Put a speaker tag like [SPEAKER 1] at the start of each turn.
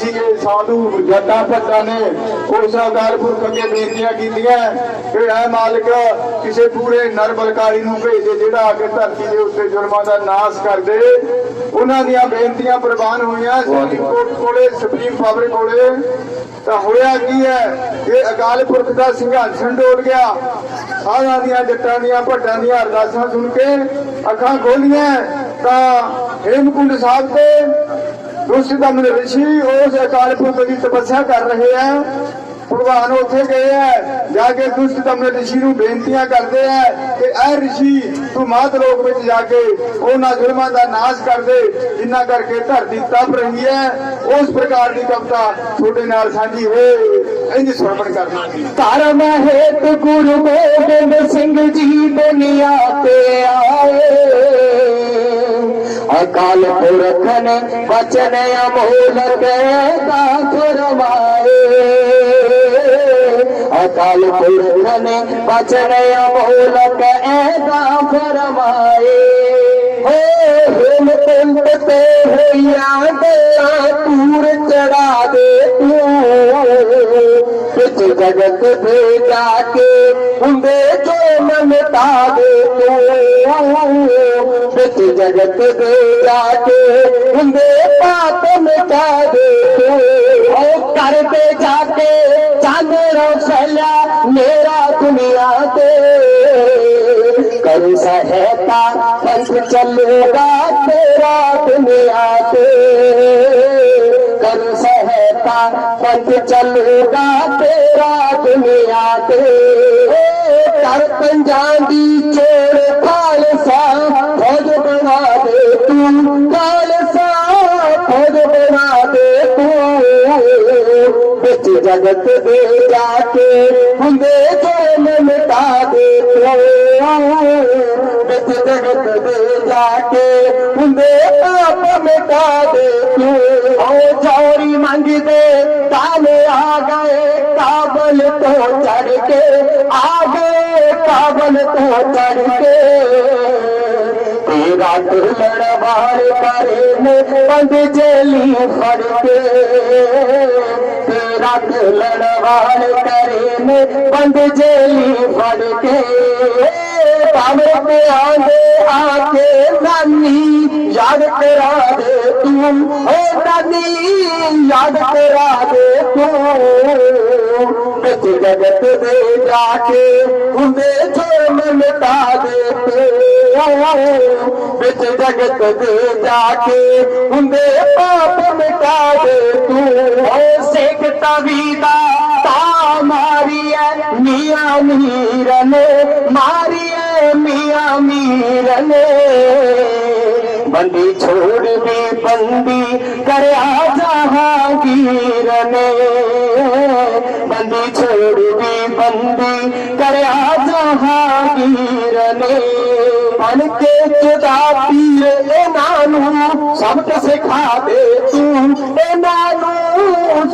[SPEAKER 1] ਸੀਗੇ ਸਾਧੂ ਜੱਟਾਂ ਭੱਟਾਂ ਨੇ ਪੁਰਖ ਅੱਗੇ ਬੇਨਤੀਆਂ ਕੀਤੀਆਂ। ਕਿ ਐ ਮਾਲਕ ਕਿਸੇ ਪੂਰੇ ਨਰ ਬਲਕਾਰੀ ਨੂੰ ਭੇਜ ਦੇ ਜਿਹੜਾ ਆ ਕੇ ਧਰਤੀ ਦੇ ਉੱਤੇ ਜ਼ੁਲਮਾਂ ਦਾ ਨਾਸ਼ ਕਰ ਦੇ ਉਹਨਾਂ ਦੀਆਂ ਬੇਨਤੀਆਂ ਪ੍ਰਵਾਨ ਹੋਈਆਂ। ਸੁਪਰੀਮ ਕੋਰਟ ਕੋਲੇ ਸੁਪਰੀਮ ਪਾਵਰ ਕੋਲੇ। ਤਾਂ ਹੋਇਆ ਕੀ ਹੈ? ਇਹ ਅਕਾਲ ਪੁਰਖ ਦਾ ਸਿੰਘਾਸਣ ਡੋਲ ਗਿਆ। ਸਾਧਾਂ ਦੀਆਂ ਜੱਟਾਂ ਦੀਆਂ ਭੱਟਾਂ ਦੀਆਂ ਅਰਦਾਸਾਂ ਸੁਣ ਕੇ ਅੱਖਾਂ ਖੋਲੀਆਂ। ਤਾਂ ਹੇਮਕੁੰਡ ਸਾਹਿਬ ਤੇ ਦੂਸਰੀ ਦਾ ਉਸ ਅਕਾਲ ਪੁਰਖ ਦੀ ਤਪੱਸਿਆ ਕਰ ਰਹੇ ਆ। ਭਗਵਾਨ ਉੱਥੇ ਗਏ ਆ, ਜਾ ਕੇ ਦੁਸ਼ਟ ਦਮਨ ਰਿਸ਼ੀ ਨੂੰ ਬੇਨਤੀਆਂ ਕਰਦੇ ਆ ਕਿ ਐ ਰਿਸ਼ੀ ਤੂੰ ਮਾਤ ਲੋਕ ਵਿੱਚ ਜਾ ਕੇ ਉਹਨਾਂ ਜ਼ੁਲਮਾਂ ਦਾ ਨਾਸ਼ ਕਰ ਦੇ, ਜਿੰਨਾ ਕਰਕੇ ਧਰਤੀ ਤਪ ਰਹੀ ਹੈ। ਉਸ ਪ੍ਰਕਾਰ ਦੀ ਕਵਿਤਾ ਤੁਹਾਡੇ ਨਾਲ ਸਾਂਝੀ ਹੋਏ, ਇੰਜ ਸਰਵਣ ਕਰਨਾ ਜੀ
[SPEAKER 2] ਧਰਮ ਹੇਤ ਗੁਰੂ ਗੋਬਿੰਦ ਸਿੰਘ ਜੀ ਦੁਨੀਆ ਤੇ ਆਏ। اڪال پرکن وچن امول مهولڪ فرمائي عقل پرک نه پچن يا مولڪ ۽ فرمائي هيت تي دي تي چڙها تون. ڪجهه جگت جو من پا ਵਿੱਚ ਜਗਤ ਦੇ ਜਾ ਕੇ ਹੁੰਦੇ ਪਾਪ ਮਿਟਾ ਦੇ ਤੂੰ ਉਹ ਕਰਦੇ ਜਾ ਕੇ ਚੰਦ ਰੋਸ਼ਲਿਆ ਮੇਰਾ ਦੁਨੀਆ ਤੇ। ਕਰ ਸਹਾਇਤਾ ਪੰਥ ਚੱਲੇਗਾ ਤੇਰਾ ਦੁਨੀਆ ਤੇ। ਕਰ ਸਹਾਇਤਾ ਪੰਥ ਚੱਲੇਗਾ ਤੇਰਾ ਦੁਨੀਆ ਤੇ। ਕਰ ਪੰਜਾਂ ਦੀ ਚੋੜ तूं बसि जगत जे जगत दे जाके हुंदे पाप मादे तूं ओ चोरी मीदे तवल तो चाढ़े आ गए काबल तो चाढ़े ਤੇਰਾ ਦੁਲੜ ਵਾਰ ਕਰੇ ਨੇ ਬੰਦ ਜੇਲੀ ਫੜ ਕੇ। ਤੇਰਾ ਦੁਲੜ ਵਾਰ ਕਰੇ ਨੇ ਬੰਦ ਜੇਲੀ ਫੜ ਕੇ। ਕਾਮੇ ਤੇ ਆਂਦੇ ਆਕੇ ਨਾਨੀ, ਯਾਦ ਕਰਾ ਦੇ ਤੂੰ। ਓ ਨਾਨੀ, ਯਾਦ ਕਰਾ ਦੇ ਤੂੰ। ਵਿੱਚ ਜਗਤ ਦੇ ਜਾ ਕੇ ਹੁੰਦੇ ਛੋਮ ਮਿਟਾ ਦੇ ਤੂੰ ਵਿੱਚ ਜਗਤ ਦੇ ਜਾ ਕੇ ਹੁੰਦੇ ਪਾਪ ਮਿਟਾ ਦੇ ਤੂੰ। ਓ ਸਿੱਖ ਤਵੀਦਾ, ਤਾ ਮਾਰੀਐ ਮੀਆਂ ਮੀਰ ਨੇ ਮਾਰੀਐ ਮੀਆਂ ਮੀਰ ਨੇ ਬੰਦੀ ਛੋੜ ਦੀ ਬੰਦੀ ਕਰਿਆ ਜਹਾਂਗੀਰ ਨੇ ਬੰਦੀ ਛੋੜ ਦੀ ਬੰਦੀ ਕਰਿਆ ਜਹਾਂਗੀਰ ਨੇ ਬਣ ਕੇ ਚੁਦਾ ਪੀਰ ਇਹਨਾਂ ਨੂੰ ਸਬਕ ਸਿਖਾ ਦੇ ਤੂੰ ਇਹਨਾਂ ਨੂੰ